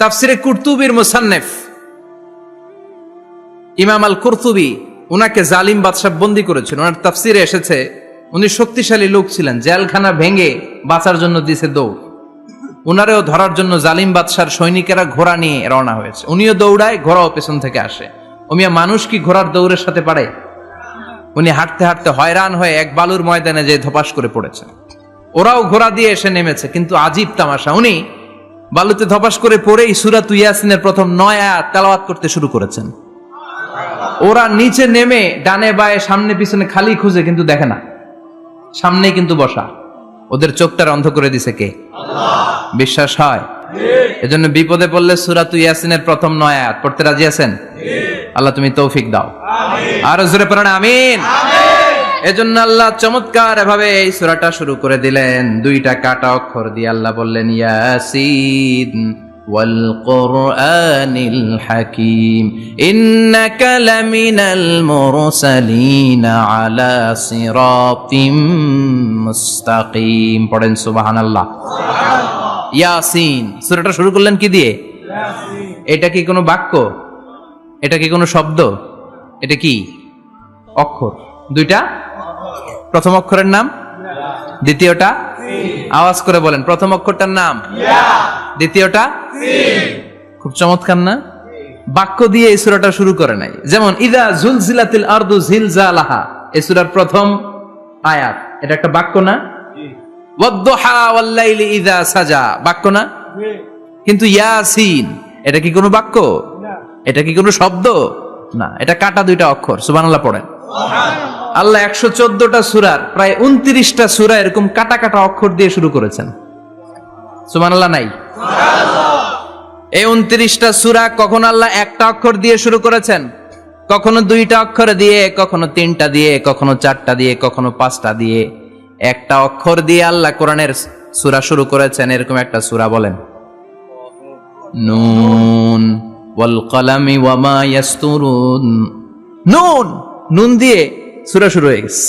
তাফসিরে কুর্তুবির মুসান্নেফ। ইমাম আল কুর্তুবি উনাকে জালিম বাদশাহ বন্দি করেছিল ওনার তাফসিরে এসেছে, উনি শক্তিশালী লোক ছিলেন, জেলখানা ভেঙে বাঁচার জন্য দিছে দৌড়। উনারেও ধরার জন্য জালিম বাদশার সৈনিকেরা ঘোড়া নিয়ে রওনা হয়েছে। উনিও দৌড়ায়, ঘোড়াও পেছন থেকে আসে। ওমিয়া মানুষ কি ঘোড়ার দৌড়ের সাথে পারে? উনি হাঁটতে হাঁটতে হয়রান হয়ে এক বালুর ময়দানে যে ধপাস করে পড়েছেন। ওরাও ঘোড়া দিয়ে এসে নেমেছে, কিন্তু আজীব তামাশা। উনি বালুতে ধপাস করে পড়েই সুরাত ইয়াসিনের প্রথম নয় আয়াত তেলাওয়াত করতে শুরু করেছেন। ওরা নিচে নেমে ডানে বায়ে সামনে পিছনে খালি খুঁজে কিন্তু দেখে না। সামনে কিন্তু বসা। ওদের চোখটার অন্ধ করে দিছে কে? বিশ্বাস হয়? এজন্য বিপদে পড়লে সুরাত ইয়াসিনের প্রথম নয় আয়াত। পড়তে রাজি আছেন? আল্লাহ তুমি তৌফিক দাও। আর জোরে পড়েন, আমিন। এজন্য আল্লাহ চমৎকার এভাবে এই সূরাটা শুরু করে দিলেন। দুইটা কাটা অক্ষর দিয়ে আল্লাহ বললেন, ইয়াসিন ওয়াল হাকিম। ইয়াসিন শুরু করলেন কি দিয়ে? এটা কি কোনো বাক্য? এটা কি কোনো শব্দ? এটা কি? অক্ষর। দুইটা? প্রথম অক্ষরের নাম? দ্বিতীয়টা? আওয়াজ করে বলেন প্রথম অক্ষরটার নাম? দ্বিতীয়টা? খুব চমৎকার না? বাক্য দিয়ে এই সূরাটা শুরু করে নাই। যেমন ইদা জুলজিলাতিল আরদু জিলজালাহা এই সূরার প্রথম আয়াত। এটা একটা বাক্য না? ওয়াদ্দুহা ওয়াল্লাইলি ইদা সাজা বাক্য না? কিন্তু ইয়াসিন এটা কি কোনো বাক্য? এটা কি কোনো শব্দ? না এটা কাটা দুইটা অক্ষর সুবহানাল্লাহ পড়েন। আল্লাহ একশো চোদ্দটা সুরার, প্রায় উনত্রিশটা সুরা এরকম কাটা কাটা অক্ষর দিয়ে শুরু করেছেন। সুমান আল্লাহ নাই? এই উনত্রিশটা সুরা কখন আল্লাহ একটা অক্ষর দিয়ে শুরু করেছেন? কখনো দুইটা অক্ষর দিয়ে, কখনো তিনটা দিয়ে, কখনো চারটা দিয়ে, কখনো পাঁচটা দিয়ে। একটা অক্ষর দিয়ে আল্লাহ কোরআনের সুরা শুরু করেছেন, এরকম একটা সুরা বলেন। নুন ওয়াল কলামি ওয়ামা নুন! নুন দিয়ে সুরা শুরু হয়ে গেছে।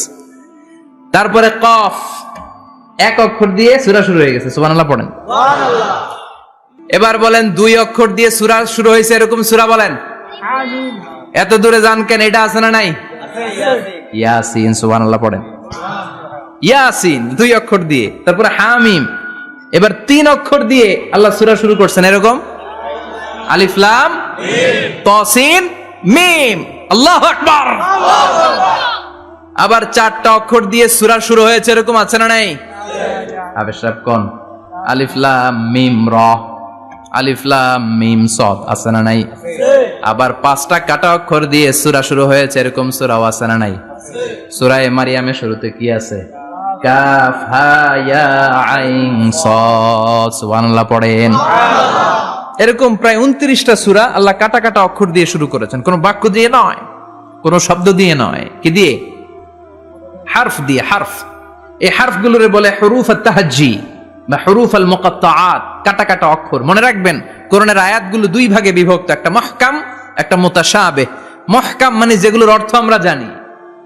তারপরে কফ এক অক্ষর দিয়ে সুরা শুরু হয়ে গেছে সুবহানাল্লাহ পড়েন। এবার বলেন দুই অক্ষর দিয়ে সুরা শুরু হয়েছে এরকম সুরা বলেন। এত দূরে যান কেন এটা আছে না নাই? ইয়াসিন সুবহানাল্লাহ পড়েন। ইয়াসিন দুই অক্ষর দিয়ে তারপরে হামিম। এবার তিন অক্ষর দিয়ে আল্লাহ সূরা শুরু করছেন এরকম? আলিফ লাম তসিন মিম। আল্লাহু আকবার। আবার চারটা অক্ষর দিয়ে সুরা শুরু হয়েছে এরকম আছে না নাই? আবেশরাব কোন? আলিফ লাম মিম র। আলিফলাম মিম সদ আছে না নাই? আবার পাঁচটা কাটা অক্ষর দিয়ে সূরা শুরু হয়েছে এরকম সূরাও আছে না নাই? সূরায়ে মারিয়ামের শুরুতে কি আছে? কাফ হা ইয়া আইন সদ সুবহানাল্লাহ পড়েন। এরকম প্রায় উনত্রিশটা সুরা আল্লাহ কাটা কাটা অক্ষর দিয়ে শুরু করেছেন। কোনো বাক্য দিয়ে নয় কোনো শব্দ দিয়ে নয়। কি দিয়ে? হারফ দিয়ে হারফ। এই হারফগুলোরে বলে হরুফ তাহাজ্জি বা হরুফ আল মুকাত্তাআত কাটা কাটা অক্ষর। মনে রাখবেন, কোরআনের আয়াতগুলো দুই ভাগে বিভক্ত, একটা মহকাম, একটা মুতাশাবে মহকাম মানে যেগুলোর অর্থ আমরা জানি,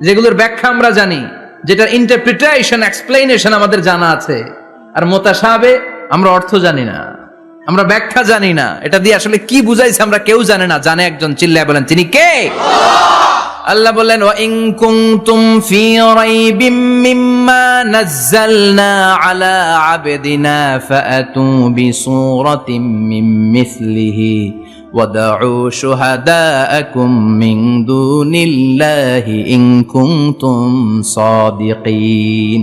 যেগুলোর ব্যাখ্যা আমরা জানি, যেটার ইন্টারপ্রিটেশন এক্সপ্লেনেশন আমাদের জানা আছে। আর মোতাসাবে আমরা অর্থ জানি না, আমরা ব্যাখ্যা জানি না। এটা দিয়ে আসলে কি বুঝাইছে আমরা কেউ জানে না। জানে একজন, চিল্লায় বলেন, তিনি কে? আল্লাহ বললেন, ওয়া ইন কুনতুম ফি রাইবিম মিম্মা নাযালনা আলা আবদিনা ফাআতু বিসূরাতিন মিন মিসলিহি ওয়াদউ শুহাদাআকুম মিন দুনিল্লাহি ইন কুনতুম সাদিকিন।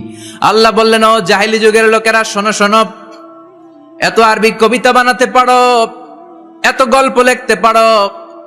আল্লাহ বললেন, ও জাহেলি যুগের লোকেরা, শোনো শোনো, এত আরবি কবিতা বানাতে পারো, এত গল্প লিখতে পারো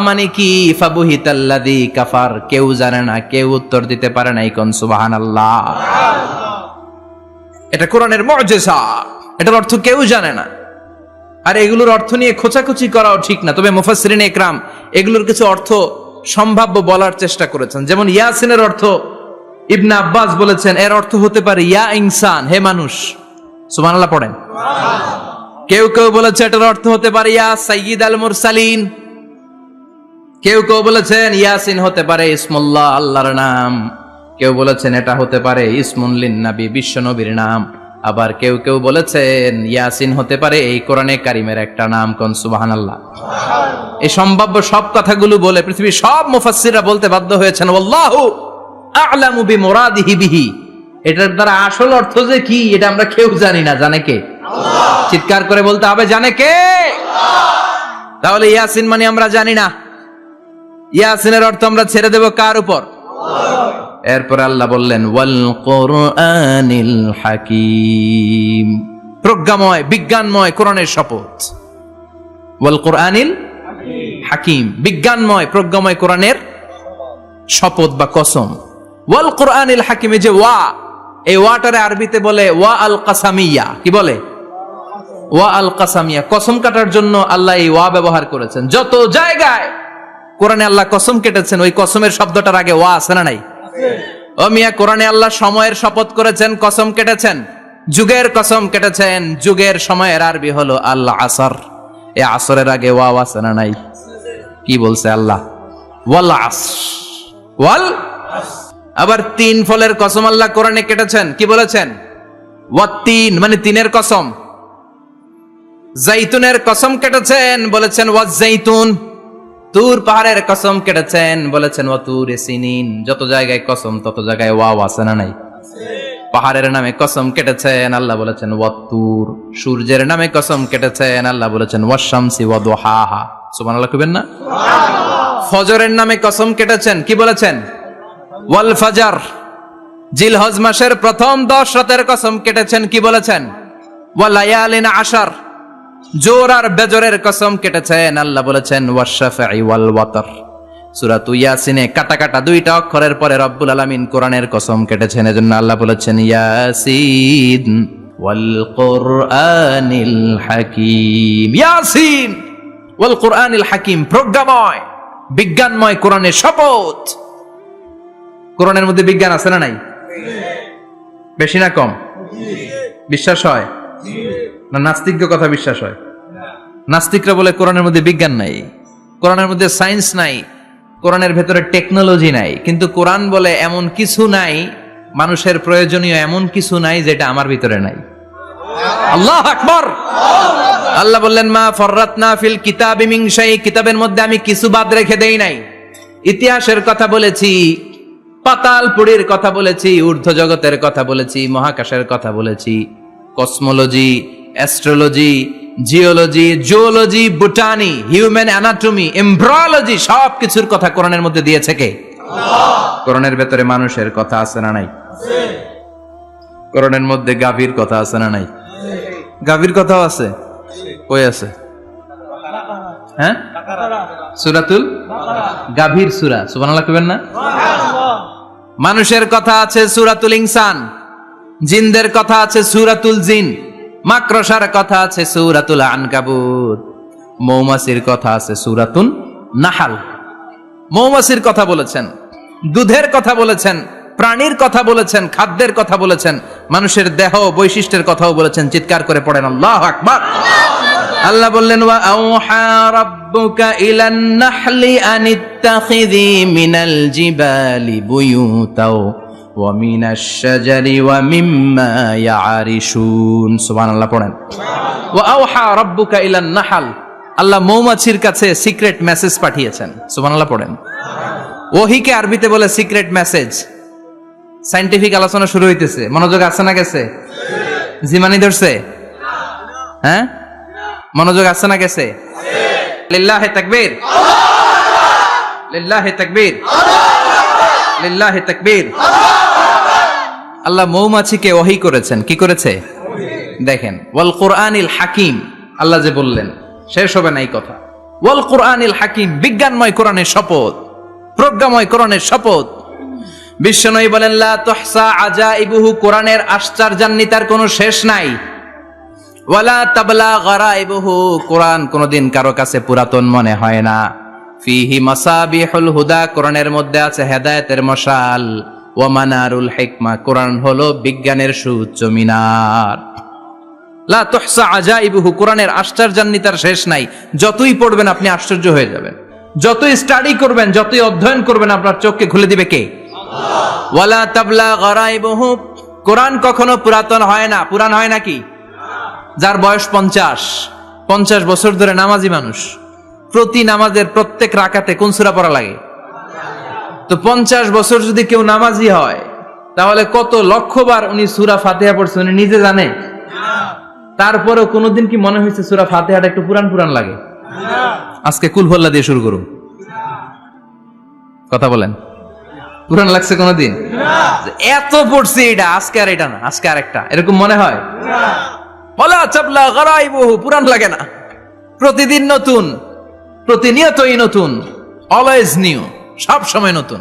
মানে কি? কাফার। কেউ জানে না, কেউ উত্তর দিতে পারে না এটার অর্থ কেউ জানে না। আর এগুলোর অর্থ নিয়ে খোঁচাখুচি করাও ঠিক না। তবে মুফাসসিরিন একরাম এগুলোর কিছু অর্থ সম্ভাব্য বলার চেষ্টা করেছেন। যেমন ইয়াসিনের অর্থ, ইবনে আব্বাস বলেছেন, এর অর্থ হতে পারে, ইয়া ইনসান, হে মানুষ। সুবহানাল্লাহ পড়েন। কেউ কেউ বলেছে এটার অর্থ হতে পারে, ইয়া সাইয়্যিদ আল মুরসালিন। কেউ কেউ বলেছেন, ইয়াসিন হতে পারে ইসমুল্লাহ, আল্লাহর নাম। কেউ বলেছেন, এটা হতে পারে ইসমুন লিন্নাবি বিশ্ব নবীর নাম। আবার কেউ কেউ বলেছেন, ইয়াসিন হতে পারে এই কোরআনে কারিমের একটা নাম কোন, সুবহানাল্লাহ। এই সম্ভাব্য সব কথাগুলো বলে পৃথিবীর সব মুফাসসিররা বলতে বাধ্য হয়েছেন, আল্লাহু আ'লামু বিমুরাদিহি বিহি। এটার দ্বারা আসল অর্থ যে কি, এটা আমরা কেউ জানি না, জানে কে? চিৎকার করে বলতে হবে, জানে কে? তাহলে ইয়াসিন মানে আমরা জানি না। ইয়াসিনের অর্থ আমরা ছেড়ে দেব কার উপর? এরপর আল্লাহ বললেন, ওয়াল হাকিম। প্রজ্ঞাময়, বিজ্ঞানময় কোরআনের শপথ। ওয়াল কোরআনিল হাকিম। বিজ্ঞানময়, প্রজ্ঞাময় কোরআনের শপথ বা কসম। ওয়াল কোরআনিল হাকিমে যে ওয়া, এই ওয়াটারে আরবিতে বলে ওয়া আল কাসামিয়া কি বলে? ওয়া আল কাসামিয়া, কসম কাটার জন্য আল্লাহ এই ওয়া ব্যবহার করেছেন। যত জায়গায় কোরআনে আল্লাহ কসম কেটেছেন, ওই কসমের শব্দটার আগে ওয়া আছে না নাই? ও মিয়া, কোরআনে আল্লাহ সময়ের শপথ করেছেন, কসম কেটেছেন? যুগের কসম কেটেছেন, যুগের সময়ের আরবি হলো আল্লাহ আসর। এ আসরের আগে ওয়া আছে না নাই? কি বলছে আল্লাহ? ওয়াল আস ওয়াল আবার তিন ফলের কসম আল্লাহ কোরআনে কেটেছেন, কি বলেছেন? ওয়াত্তিন মানে তিনের কসম। জাইতুনের কসম কেটেছেন, বলেছেন, ওয়াজ জাইতুন তুর পাহাড়ের কসম কেটেছেন, বলেছেন, ওয়া তুর সিনিন। যত জায়গায় কসম, তত জায়গায় ওয়াও আছে না নাই? পাহাড়ের নামে কসম কেটেছেন, আল্লাহ বলেছেন ওয়াত্তুর সূর্যের নামে কসম কেটেছেন, আল্লাহ বলেছেন ওয়াশামসি ওয়া দুহাহা। সুবহানাল্লাহ কইবেন না? ফজরের নামে কসম কেটেছেন, কি বলেছেন? ওয়াল ফাজার। জিলহজ মাসের প্রথম দশ রাতের কসম কেটেছেন, কি বলেছেন? ওয়ালায়ালিন আশার। জোর আর বেজরের কসম কেটেছেন, আল্লাহ বলেছেন ওয়াশাফাই ওয়াল ইয়াসিনে কাটা কাটা দুইটা অক্ষরের পরে রব্বুল আলামিন কোরআনের কসম কেটেছেন, এজন্য আল্লাহ বলেছেন, ইয়াসিন হাকিম। ইয়াসিন হাকিম, প্রজ্ঞাময়, বিজ্ঞানময় কোরআনের শপথ। কোরআনের মধ্যে বিজ্ঞান আছে না নাই? বেশি না কম? বিশ্বাস হয়? না, নাস্তিকদের কথা বিশ্বাস হয়। নাস্তিকরা বলে কোরআনের মধ্যে বিজ্ঞান নাই, কোরআনের মধ্যে সায়েন্স নাই, কোরআনের ভেতরে টেকনোলজি নাই। কিন্তু কোরআন বলে এমন কিছু নাই, মানুষের প্রয়োজনীয় এমন কিছু নাই যেটা আমার ভিতরে নাই। আল্লাহ আকবর! আল্লাহ বললেন, মা ফররাতনা ফিল কিতাবি মিন শাই কিতাবের মধ্যে আমি কিছু বাদ রেখে দেই নাই। ইতিহাসের কথা বলেছি পাতাল পুরীর কথা বলেছি ঊর্ধ্ব জগতের কথা বলেছি, মহাকাশের কথা বলেছি। Cosmology astrology geology zoology botany human anatomy embryology সব কিছুর কথা কোরআনের মধ্যে দিয়েছে কে? কোরআনের ভেতরে মানুষের কথা আছে না নাই? কোরআনের মধ্যে গাভীর কথা আছে না নাই? গাভীর কথাও আছে? কই আছে? হ্যাঁ? সুরাতুল গাভীর সুরা। সুবহানাল্লাহ কইবেন না? মানুষের কথা আছে সুরাতুল ইনসান। জিনদের কথা আছে সুরাতুল জিন, মাকড়সার কথা আছে সুরাতুল আনকাবুত মৌমাছির কথা আছে সুরাতুন নাহাল। মৌমাছির কথা বলেছেন, দুধের কথা বলেছেন, প্রাণীর কথা বলেছেন, খাদ্যের কথা বলেছেন, মানুষের দেহ বৈশিষ্ট্যের কথাও বলেছেন, চিৎকার করে পড়েন, আল্লাহ আকবার। আল্লাহ বললেন, ওয়া আউহা রাব্বুকা ইলান জিবালি মিনাশ শাজারি ওয়া মিম্মা ইয়ারিশুন সুবহানাল্লাহ, পড়েন। আউহা রাব্বুকা ইলান নাহাল আল্লাহ মৌমাছির কাছে সিক্রেট মেসেজ পাঠিয়েছেন। সুবহানাল্লাহ, পড়েন। ওহিকে আরবিতে বলে সিক্রেট মেসেজ সাইন্টিফিক আলোচনা শুরু হইতেছে। মনোযোগ আছে না গেছে? জিমানি ধরছে? হ্যাঁ? মনোযোগ আছে না গেছে? লিল্লাহে তাকবীর। লিল্লাহে তাকবীর। লিল্লাহি তাকবীর। আল্লাহ মৌমাছিকে ওহী করেছেন। কি করেছে? দেখেন। ওয়াল কোরআনিল হাকিম। আল্লাহ যে বললেন, শেষ হবে না এই কথা। ওয়াল কোরআনিল হাকিম, বিজ্ঞানময় কোরআনের শপথ, প্রজ্ঞাময় কোরআনের শপথ। বিশ্বনবী বলেন, লা তুহসা আজাইবুহু, কোরআনের আশ্চর্যান্বিতার কোনো শেষ নাই। ওয়ালা তাবলা গারাইবুহু, কোরআন কোনোদিন কারও কাছে পুরাতন মনে হয় না। ফিহি মাসাবিহুল হুদা, কোরআনের মধ্যে আছে হেদায়েতের মশাল। ওয়া মানারুল হিকমা কোরআন হলো বিজ্ঞানের সুউচ্চ মিনার। লা তুহসা আজাইবুহু কোরআনের আশ্চর্যান্বিতার শেষ নাই। যতই পড়বেন আপনি আশ্চর্য হয়ে যাবেন। যতই স্টাডি করবেন যতই অধ্যয়ন করবেন আপনার চোখকে খুলে দিবে কে? ওয়ালা তাবলা গারাইবুহু কোরআন কখনো পুরাতন হয় না। পুরান হয় নাকি? যার বয়স পঞ্চাশ। পঞ্চাশ বছর ধরে নামাজি মানুষ। প্রতি নামাজের প্রত্যেক রাকাতে কোন সুরা পড়া লাগে? তো পঞ্চাশ বছর যদি কেউ নামাজি হয়, তাহলে কত লক্ষবার উনি সুরা ফাতেহা পড়ছে, উনি নিজে জানে? তারপরেও কোনোদিন কি মনে হয়েছে সুরা ফাতেহাটা একটু পুরান পুরান লাগে? আজকে কুলহল্লা দিয়ে শুরু করুন। কথা বলেন। পুরান লাগছে কোনোদিন? এত পড়ছি এটা, আজকে আর এটা না, আজকে আর একটা। এরকম মনে হয়? বলা চাপলা গড়াই বহু পুরান লাগে না। প্রতিদিন নতুন, প্রতিনিয়তই নতুন অলওয়েজ নিউ সব সময় নতুন।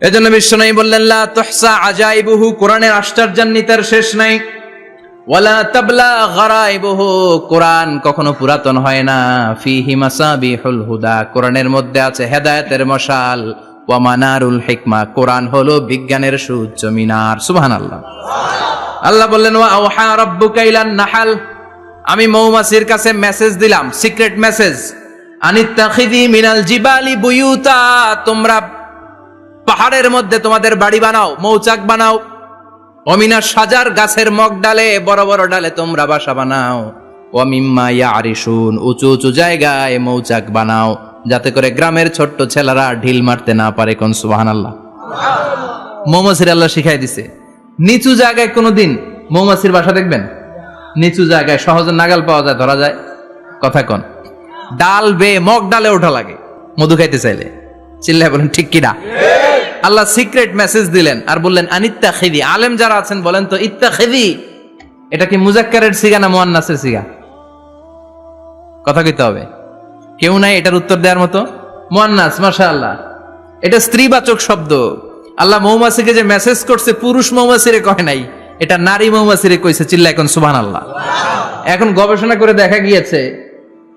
এজন্য বিশ্ব বিশ্বনবী বললেন, লা তুহসা আজাইবুহু, কোরআনের আশ্চর্যান্বিতার শেষ নাই। ওয়ালা তাবলা গারাইবুহু, কোরআন কখনো পুরাতন হয় না। ফিহি মাসাবিহুল হুদা, কোরআনের মধ্যে আছে হেদায়েতের মশাল। ওয়া মানারুল হিকমা, কোরআন হলো বিজ্ঞানের সুউচ্চ মিনার। সুবহানাল্লাহ। আল্লাহ বললেন, ওয়া আওহা রাব্বুকা ইলান নাহাল। আমি মৌমাছির কাছে মেসেজ দিলাম, সিক্রেট মেসেজ। জিবালি তোমরা পাহাড়ের মধ্যে তোমাদের বাড়ি বানাও, মৌচাক বানাও। অমিনা সাজার গাছের মগ ডালে, বড় বড় ডালে তোমরা বাসা বানাও। অমিম্মা ইয়ারিসুন উঁচু উঁচু জায়গায় মৌচাক বানাও, যাতে করে গ্রামের ছোট্ট ছেলেরা ঢিল মারতে না পারে, কোন সুবহানাল্লাহ। মৌমাছির আল্লাহ শিখাই দিছে। নিচু জায়গায় কোনো দিন মৌমাছির বাসা দেখবেন? নিচু জায়গায় সহজে নাগাল পাওয়া যায়, ধরা যায়। কথা কন। ডাল বে মগ ডালে ওঠা লাগে। মধু খাইতে চাইলে। চিল্লায় বলেন, ঠিক কিনা আল্লাহ সিক্রেট মেসেজ দিলেন আর বললেন আনিত্তা খেদি আলেম যারা আছেন, বলেন তো ইত্তা খেদি এটা কি মুজাক্কারের সিগা না মোয়ান্নাসের সিগা? কথা কইতে হবে। কেউ নাই এটার উত্তর দেওয়ার মতো? মোয়ান্নাস মাশা আল্লাহ এটা স্ত্রীবাচক শব্দ। আল্লাহ মৌমাছিকে যে মেসেজ করছে, পুরুষ মৌমাছিরে কয় নাই। এটা নারী মৌমাছিরে কইছে চিল্লা এখন সুবহান আল্লাহ এখন গবেষণা করে দেখা গিয়েছে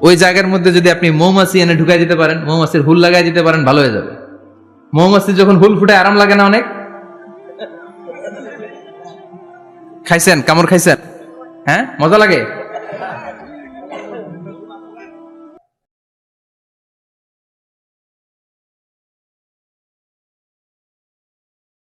ওই জায়গার মধ্যে যদি আপনি মৌমাছি এনে ঢুকাই দিতে পারেন, মৌমাছির হুল লাগাই দিতে পারেন, ভালো হয়ে যাবে। মৌমাছি যখন হুল ফুটে আরাম লাগে না অনেক? খাইছেন? কামড় খাইছেন? হ্যাঁ? মজা লাগে?